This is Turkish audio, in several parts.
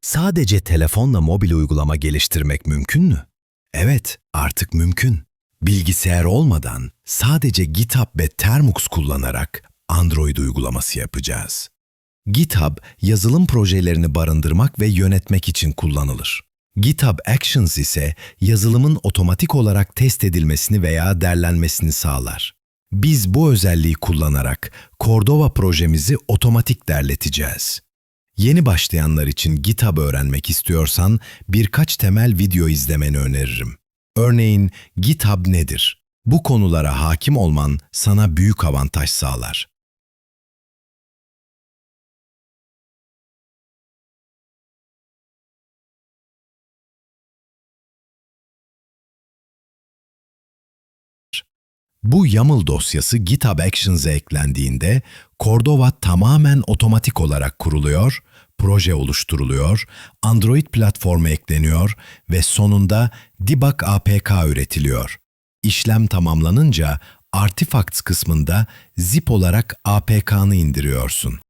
Sadece telefonla mobil uygulama geliştirmek mümkün mü? Evet, artık mümkün. Bilgisayar olmadan sadece GitHub ve Termux kullanarak Android uygulaması yapacağız. GitHub, yazılım projelerini barındırmak ve yönetmek için kullanılır. GitHub Actions ise yazılımın otomatik olarak test edilmesini veya derlenmesini sağlar. Biz bu özelliği kullanarak Cordova projemizi otomatik derleteceğiz. Yeni başlayanlar için GitHub öğrenmek istiyorsan birkaç temel video izlemeni öneririm. Örneğin GitHub nedir? Bu konulara hakim olman sana büyük avantaj sağlar. Bu YAML dosyası GitHub Actions'e eklendiğinde Cordova tamamen otomatik olarak kuruluyor, proje oluşturuluyor, Android platformu ekleniyor ve sonunda Debug APK üretiliyor. İşlem tamamlanınca Artifacts kısmında zip olarak APK'nı indiriyorsun.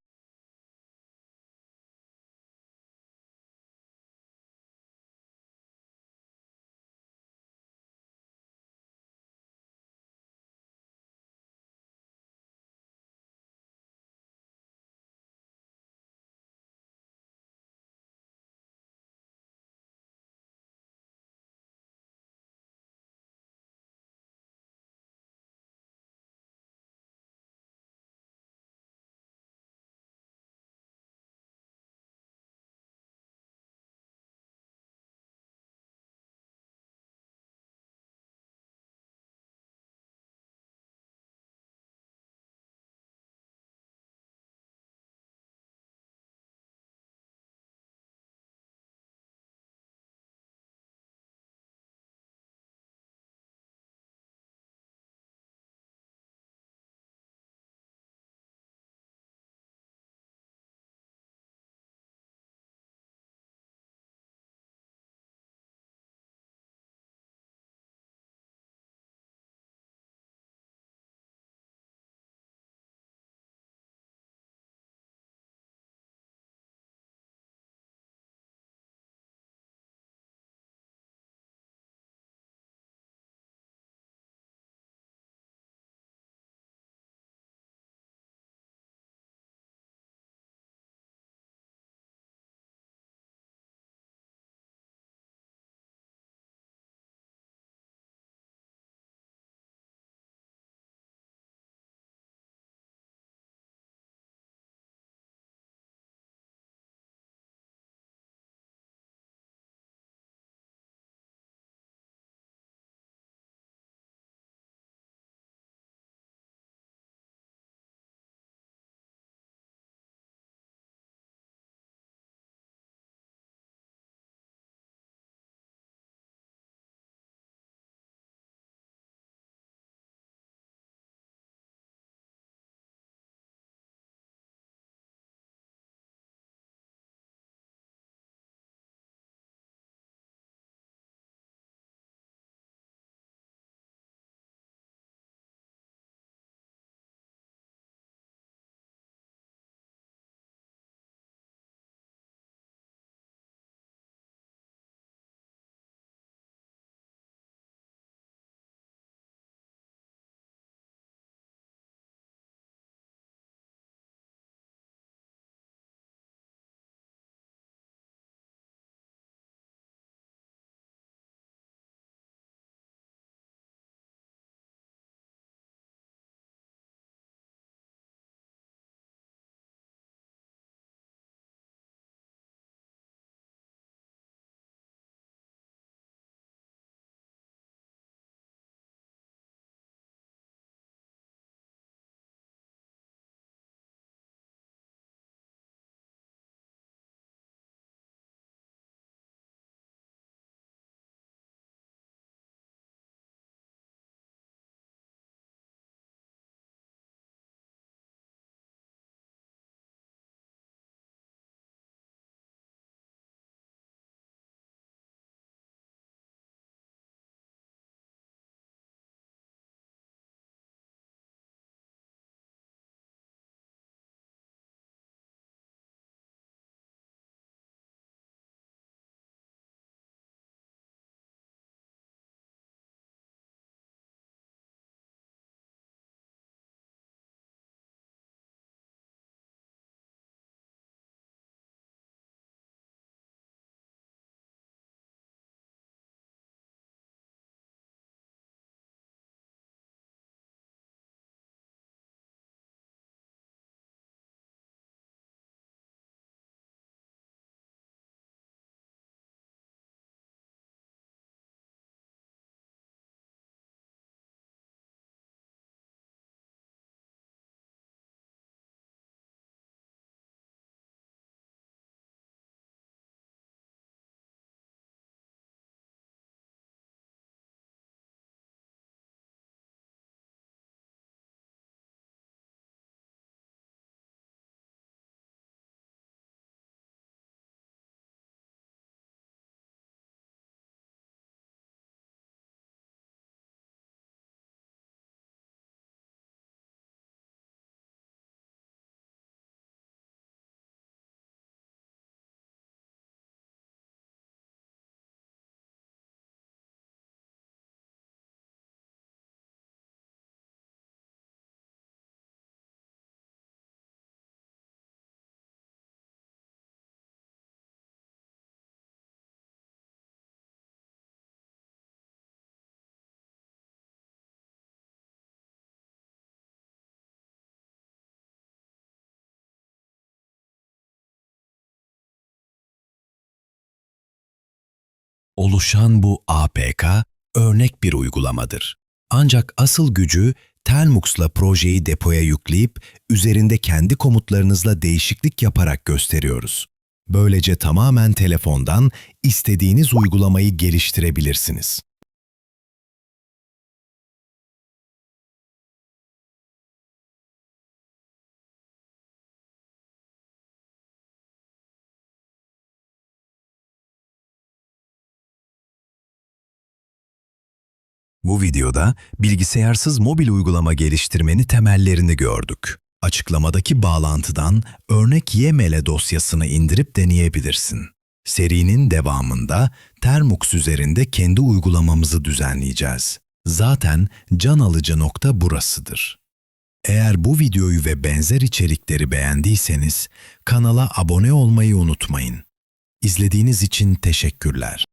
Oluşan bu APK örnek bir uygulamadır. Ancak asıl gücü Telmux'la projeyi depoya yükleyip üzerinde kendi komutlarınızla değişiklik yaparak gösteriyoruz. Böylece tamamen telefondan istediğiniz uygulamayı geliştirebilirsiniz. Bu videoda bilgisayarsız mobil uygulama geliştirmenin temellerini gördük. Açıklamadaki bağlantıdan örnek YML dosyasını indirip deneyebilirsin. Serinin devamında Termux üzerinde kendi uygulamamızı düzenleyeceğiz. Zaten can alıcı nokta burasıdır. Eğer bu videoyu ve benzer içerikleri beğendiyseniz kanala abone olmayı unutmayın. İzlediğiniz için teşekkürler.